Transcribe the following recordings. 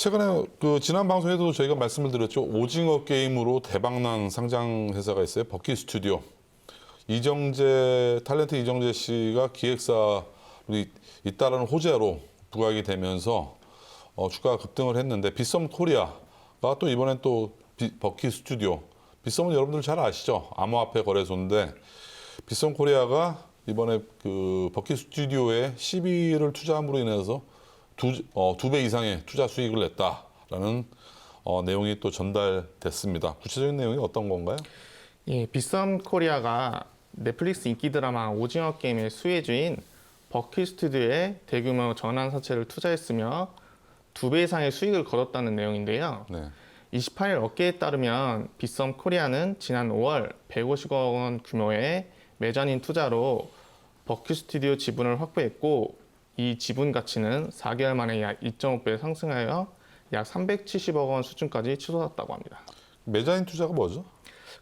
최근에 그 지난 방송에도 저희가 말씀을 드렸죠. 오징어 게임으로 대박난 상장 회사가 있어요. 버키 스튜디오. 이정재 탤런트 이정재 씨가 기획사로 이- 있다라는 호재로 부각이 되면서 어, 주가가 급등을 했는데 빗썸 코리아가 또 이번엔 또 비- 버키 스튜디오. 빗썸은 여러분들 잘 아시죠? 암호화폐 거래소인데 빗썸 코리아가 이번에 그 버키 스튜디오에 12를 투자함으로 인해서 두, 어, 두 배 이상의 투자 수익을 냈다라는 어, 내용이 또 전달됐습니다. 구체적인 내용이 어떤 건가요? 예, 빗썸 코리아가 넷플릭스 인기 드라마 오징어 게임의 수혜주인 버키 스튜디오에 대규모 전환 사채를 투자했으며 두 배 이상의 수익을 거뒀다는 내용인데요. 네. 28일 업계에 따르면 빗썸 코리아는 지난 5월 150억 원 규모의 메자닌 투자로 버키 스튜디오 지분을 확보했고 이 지분 가치는 4개월 만에 약 2.5배 상승하여 약 370억 원 수준까지 치솟았다고 합니다. 메자인 투자가 뭐죠?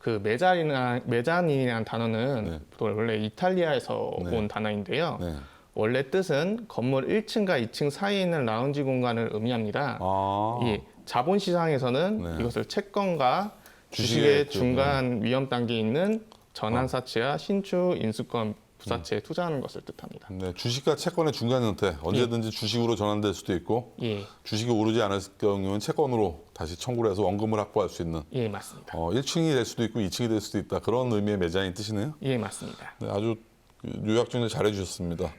그 메자린이나 메자닌이라는 단어는 네. 원래 이탈리아에서 네. 온 단어인데요. 네. 원래 뜻은 건물 1층과 2층 사이에 있는 라운지 공간을 의미합니다. 아. 이 자본 시장에서는 네. 이것을 채권과 주식의 주식의 그, 중간 위험 단계에 있는 어. 전환사채와 신주 인수권 음. 부사채에 투자하는 것을 뜻합니다. 네, 주식과 채권의 중간 형태 언제든지 주식으로 전환될 수도 있고 예, 주식이 오르지 않을 경우는 채권으로 다시 청구를 해서 원금을 확보할 수 있는 예 맞습니다. 어, 1층이 될 수도 있고 2층이 될 수도 있다 그런 의미의 매장인 뜻이네요. 예 맞습니다. 네, 아주 요약 정리 잘 해 주셨습니다.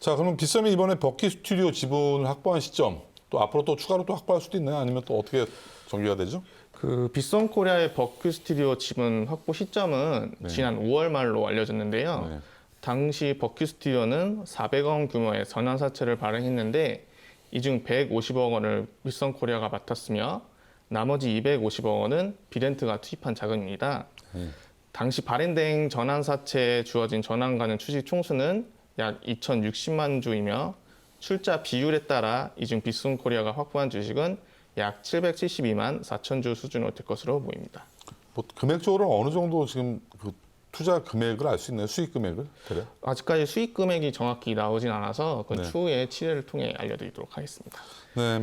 자, 그러면 빗썸이 이번에 버키 스튜디오 지분을 확보한 시점 또 앞으로 또 추가로 또 확보할 수도 있나요? 아니면 또 어떻게 전개가 되죠? 그 빗썸 코리아의 버크 스튜디오 지분 확보 시점은 네. 지난 5월 말로 알려졌는데요. 네. 당시 버큐 스튜디오는 400억 원 규모의 전환사채를 발행했는데 이 중 150억 원을 빗썸 코리아가 맡았으며 나머지 250억 원은 비렌트가 투입한 자금입니다. 네. 당시 발행된 전환사채에 주어진 전환가는 주식 총수는 약 2,060만 주이며 출자 비율에 따라 이중 빗썸 코리아가 확보한 주식은 약 772만 4천 주 수준으로 될 것으로 보입니다. 뭐 금액적으로 어느 정도 지금 그 투자 금액을 알 수 있나요? 수익 금액을 대략? 아직까지 수익 금액이 정확히 나오진 않아서 그건 네. 추후에 취재를 통해 알려드리도록 하겠습니다. 네,